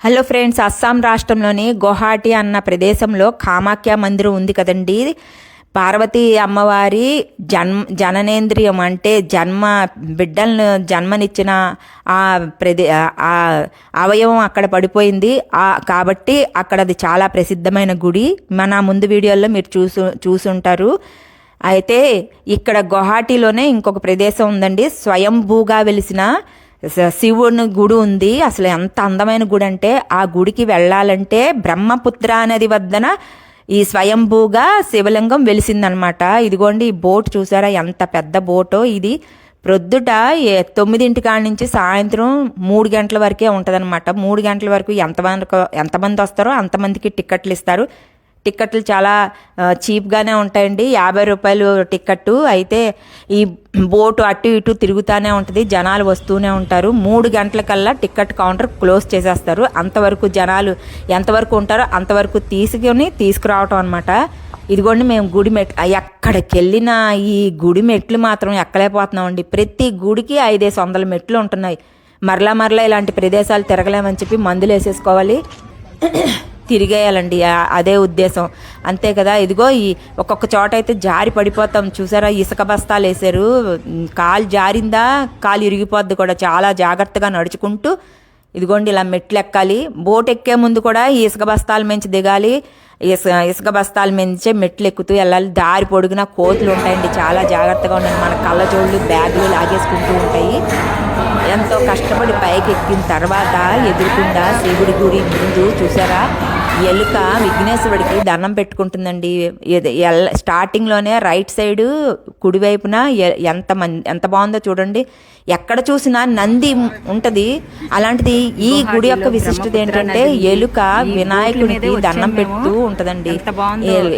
Hello friends Assam రాష్ట్రంలోని గువాహటి అన్న ప్రదేశంలో కామాఖ్య మందిరం ఉంది కదండి. పార్వతీ అమ్మవారి జన్మ జననేంద్రియం అంటే జన్మ బిడ్డలను జన్మనిచ్చిన ఆ ప్రదే ఆ అవయవం అక్కడ పడిపోయింది. కాబట్టి అక్కడ అది చాలా ప్రసిద్ధమైన గుడి. మన ముందు వీడియోలో మీరు చూసు చూసుంటారు. అయితే ఇక్కడ గువాహటిలోనే ఇంకొక ప్రదేశం ఉందండి. స్వయంభూగా వెలిసిన శివుని గుడి ఉంది. అసలు ఎంత అందమైన గుడి అంటే ఆ గుడికి వెళ్ళాలంటే బ్రహ్మపుత్ర నది వద్దన ఈ స్వయంభూగా శివలింగం వెలిసిందనమాట. ఇదిగోండి ఈ బోట్ చూసారా ఎంత పెద్ద బోటో ఇది. ప్రొద్దుట తొమ్మిదింటి కాడ నుంచి సాయంత్రం మూడు గంటల వరకే ఉంటుందన్నమాట మూడు గంటల వరకు ఎంతమంది ఎంతమంది వస్తారో అంతమందికి టిక్కెట్లు ఇస్తారు. టిక్కెట్లు చాలా చీప్గానే ఉంటాయండి. యాభై రూపాయలు టిక్కెట్టు. అయితే ఈ బోటు అటు ఇటు తిరుగుతూనే ఉంటుంది. జనాలు వస్తూనే ఉంటారు. మూడు గంటలకల్లా టిక్కెట్ కౌంటర్ క్లోజ్ చేసేస్తారు. అంతవరకు జనాలు ఎంతవరకు ఉంటారో అంతవరకు తీసుకొని తీసుకురావటం అనమాట ఇదిగోండి మేము గుడి మెట్ ఎక్కడికి వెళ్ళినా ఈ గుడి మెట్లు మాత్రం ఎక్కలేకపోతున్నామండి. ప్రతి గుడికి ఐదేసి వందల మెట్లు ఉంటున్నాయి. మరలా మరలా ఇలాంటి ప్రదేశాలు తిరగలేమని చెప్పి మందులు వేసేసుకోవాలి తిరిగేయాలండి. అదే ఉద్దేశం. అంతే కదా ఇదిగో ఈ ఒక్కొక్క చోట అయితే జారి పడిపోతాం. చూసారా ఇసుక బస్తాలు వేసారు కాలు జారిందా కాలు ఇరిగిపోద్ది కూడా. చాలా జాగ్రత్తగా నడుచుకుంటూ ఇదిగోండి ఇలా మెట్లు ఎక్కాలి బోట్ ఎక్కే ముందు కూడా ఈ ఇసుక బస్తాల మించి దిగాలి. ఇసుక ఇసుక బస్తాల మించే మెట్లు ఎక్కుతూ వెళ్ళాలి. దారి పొడుగున కోతులు ఉంటాయండి. చాలా జాగ్రత్తగా ఉండండి. మన కళ్ళజోళ్ళు బ్యాగులు లాగేసుకుంటూ ఉంటాయి. ఎంతో కష్టపడి పైకి ఎక్కిన తర్వాత ఎదురుకుండా శివుడి గుడి ముందు చూసారా? ఎలుక విఘ్నేశ్వరుడికి దండం పెట్టుకుంటుందండి. స్టార్టింగ్లోనే రైట్ సైడ్ కుడివైపున ఎంత మంది ఎంత బాగుందో చూడండి. ఎక్కడ చూసినా నంది ఉంటుంది. అలాంటిది ఈ గుడి యొక్క విశిష్టత ఏంటంటే ఎలుక వినాయకుడికి దండం పెడుతూ ఉంటదండి.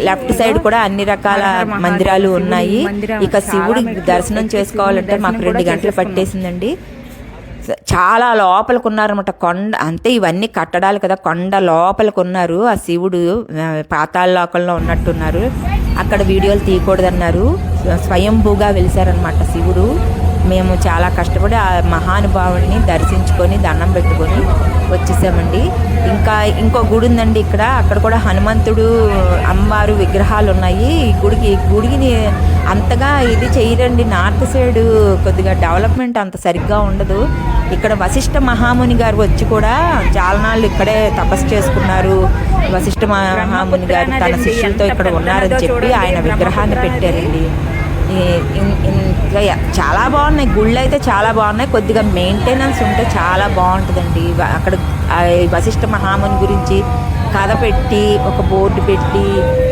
లెఫ్ట్ సైడ్ కూడా అన్ని రకాల మందిరాలు ఉన్నాయి. ఇక శివుడి దర్శనం చేసుకోవాలంటే మాకు రెండు గంటలు పట్టేసిందండి. చాలా లోపలికి ఉన్నారన్నమాట కొండ అంతే ఇవన్నీ కట్టడాలు కదా కొండ లోపలికి ఉన్నారు ఆ శివుడు ఆ, పాతాళ లోకంలో ఉన్నట్టున్నారు. అక్కడ వీడియోలు తీయకూడదన్నారు. స్వయంభూగా వెలిసారనమాట శివుడు. మేము చాలా కష్టపడి ఆ మహానుభావుడిని దర్శించుకొని దండం పెట్టుకొని వచ్చేసామండి. ఇంకా ఇంకో గుడి ఉందండి ఇక్కడ. అక్కడ కూడా హనుమంతుడు అమ్మవారు విగ్రహాలు ఉన్నాయి. ఈ గుడికి ఈ గుడిని అంతగా ఇది చేయరండి. నార్త్ సైడ్ కొద్దిగా డెవలప్మెంట్ అంత సరిగ్గా ఉండదు. ఇక్కడ వశిష్ఠ మహాముని గారు వచ్చి కూడా చాలా నాళ్ళు ఇక్కడే తపస్సు చేసుకున్నారు. వశిష్ఠ మహాముని గారు తన శిష్యులతో ఇక్కడ ఉన్నారని చెప్పి ఆయన విగ్రహాన్ని పెట్టారండి. ఇంకా చాలా బాగున్నాయి. గుళ్ళు అయితే చాలా బాగున్నాయి. కొద్దిగా మెయింటెనెన్స్ ఉంటే చాలా బాగుంటుందండి. అక్కడ వశిష్ఠ మహాముని గురించి కథ పెట్టి ఒక బోర్డు పెట్టి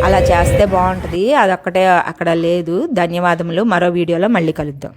అలా చేస్తే బాగుంటుంది. అది అక్కడ లేదు. ధన్యవాదములు. మరో వీడియోలో మళ్ళీ కలుద్దాం.